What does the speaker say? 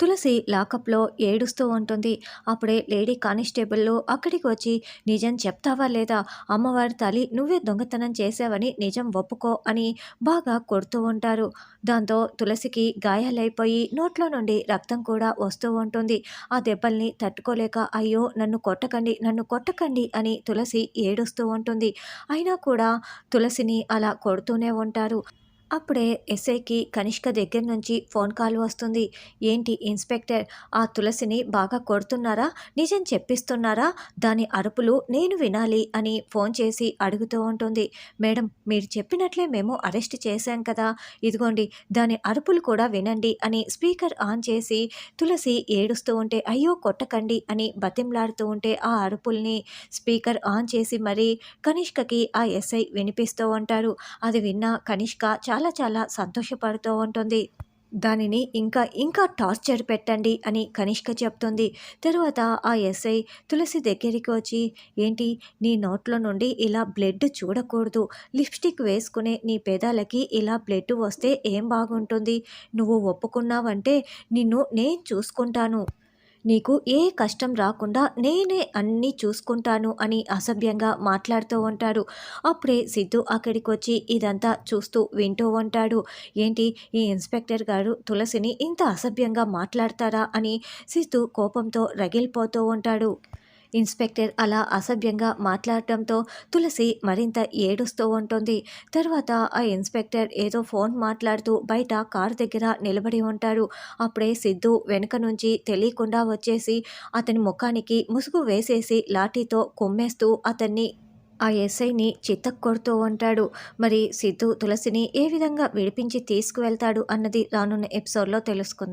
తులసి లాకప్లో ఏడుస్తూ ఉంటుంది. అప్పుడే లేడీ కానిస్టేబుల్ అక్కడికి వచ్చి నిజం చెప్తావా లేదా? అమ్మవారి తల్లి నువ్వే దొంగతనం చేసావని నిజం ఒప్పుకో అని బాగా కొడుతూ ఉంటారు. దాంతో తులసికి గాయాలైపోయి నోట్లో నుండి రక్తం కూడా వస్తూ ఉంటుంది. ఆ దెబ్బల్ని తట్టుకోలేక అయ్యో నన్ను కొట్టకండి నన్ను కొట్టకండి అని తులసి ఏడుస్తూ ఉంటుంది. అయినా కూడా తులసిని అలా కొడుతూనే ఉంటారు. అప్పుడే ఎస్ఐకి కనిష్క దగ్గర నుంచి ఫోన్ కాల్ వస్తుంది. ఏంటి ఇన్స్పెక్టర్ ఆ తులసిని బాగా కొడుతున్నారా? నిజం చెప్పిస్తున్నారా? దాని అరుపులు నేను వినాలి అని ఫోన్ చేసి అడుగుతూ ఉంటుంది. మేడం మీరు చెప్పినట్లే మేము అరెస్ట్ చేశాం కదా. ఇదిగోండి దాని అరుపులు కూడా వినండి అని స్పీకర్ ఆన్ చేసి తులసి ఏడుస్తూ ఉంటే అయ్యో కొట్టకండి అని బతింలాడుతూ ఉంటే ఆ అరుపుల్ని స్పీకర్ ఆన్ చేసి మరీ కనిష్కకి ఆ ఎస్ఐ వినిపిస్తూ ఉంటారు. అది విన్న కనిష్క చాలా చాలా చాలా సంతోషపడుతూ ఉంటుంది. దానిని ఇంకా ఇంకా టార్చర్ పెట్టండి అని కనిష్క చెప్తుంది. తరువాత ఆ ఎస్ఐ తులసి దగ్గరికి వచ్చి ఏంటి నీ నోట్లో నుండి ఇలా బ్లడ్ చూడకూడదు. లిప్స్టిక్ వేసుకునే నీ పెదాలకి ఇలా బ్లడ్ వస్తే ఏం బాగుంటుంది? నువ్వు ఒప్పుకున్నావంటే నిన్ను నేను చూసుకుంటాను. నీకు ఏ కష్టం రాకుండా నేనే అన్నీ చూసుకుంటాను అని అసభ్యంగా మాట్లాడుతూ ఉంటాడు. అప్పుడే సిద్ధు అక్కడికి వచ్చి ఇదంతా చూస్తూ వింటూ ఉంటాడు. ఏంటి ఈ ఇన్స్పెక్టర్ గారు తులసిని ఇంత అసభ్యంగా మాట్లాడతారా అని సిద్ధు కోపంతో రగిలిపోతూ ఉంటాడు. ఇన్స్పెక్టర్ అలా అసభ్యంగా మాట్లాడటంతో తులసి మరింత ఏడుస్తూ ఉంటుంది. తర్వాత ఆ ఇన్స్పెక్టర్ ఏదో ఫోన్ మాట్లాడుతూ బయట కారు దగ్గర నిలబడి ఉంటాడు. అప్పుడే సిద్ధు వెనుక నుంచి తెలియకుండా వచ్చేసి అతని ముఖానికి ముసుగు వేసేసి లాఠీతో కొమ్మేస్తూ అతన్ని ఆ ఎస్ఐని చిత్తకొడుతూ ఉంటాడు. మరి సిద్ధు తులసిని ఏ విధంగా విడిపించి తీసుకువెళ్తాడు అన్నది రానున్న ఎపిసోడ్లో తెలుసుకుందాం.